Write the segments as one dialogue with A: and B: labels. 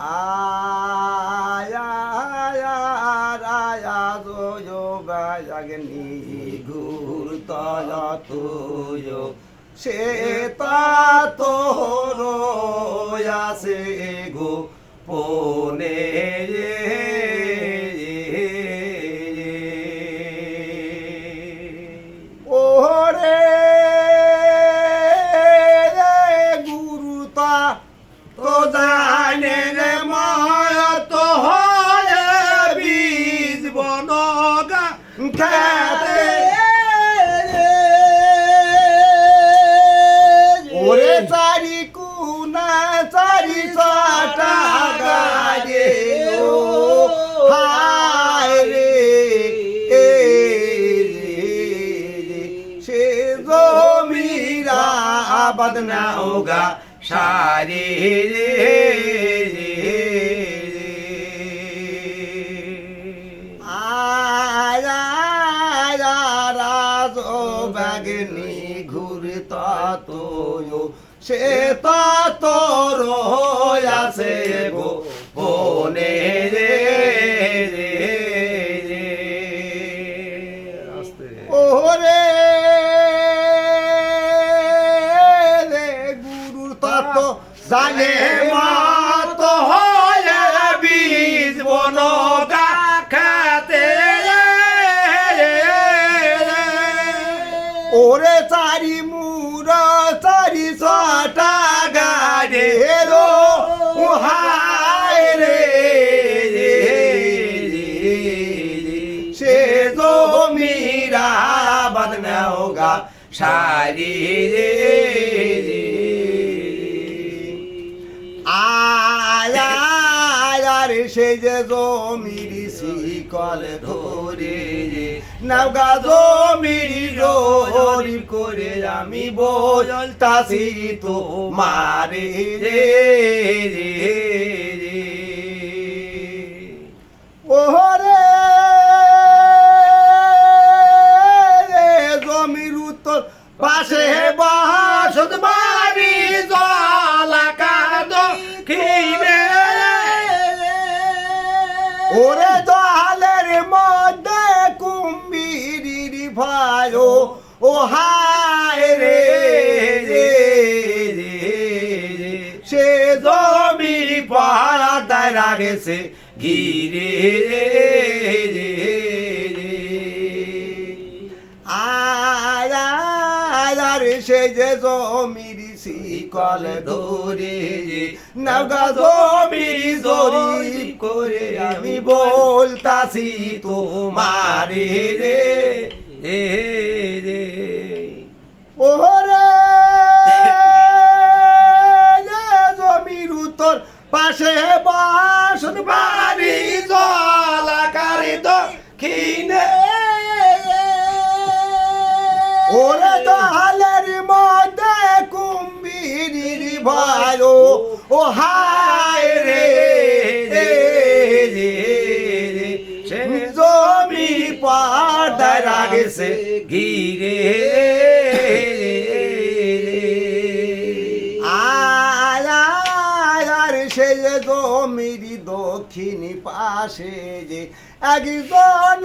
A: আয়া রায়া জো বাজাগনি ঘুর তয়া তুয়ো সে তা তোর আসে গো পনে খেতে ওরে চারি কুনা চারি ছটা গাড়ে হায় রে সে জমিরা আবাদ না হোগা সারে রে বাগনি ঘুরত সে তোর আছে গো বনে রে ওরে রে। গুরুর তত্ত্ব জানে মাত হয় বীজ হোগা সারি রে আয়ার সে যে জমির শিকল ধরে নৌকা জমির জোরি করে আমি বলতাছি তো মারে রে। জলের মধ্যে কুম্ভীর ভাই ও হায় রে সে জমির পাড়ায় রাখেছে ঘিরে আয়ার সে যে জমির জমির জরি করে আমি বলতাছি তোমারে রে রে। রে। ওরে জমির উত্তর পাশে বাসন বাড়ি জলাকারি দক্ষিণে ওরে দহালের ও হায় রে জমি পাড়ায় রাগেছে, ঘিরে আয়ার সে যে জমির দক্ষিণ পাশে যে একজন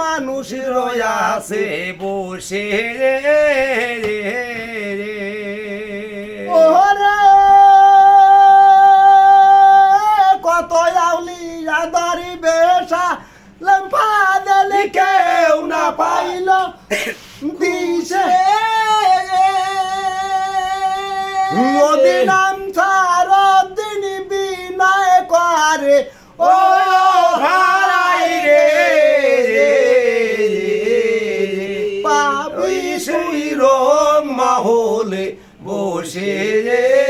A: মানুষ রয়াছে বসে রে। করে ও হারাই রে পাবি সুই রোম মাহলে বসে রে।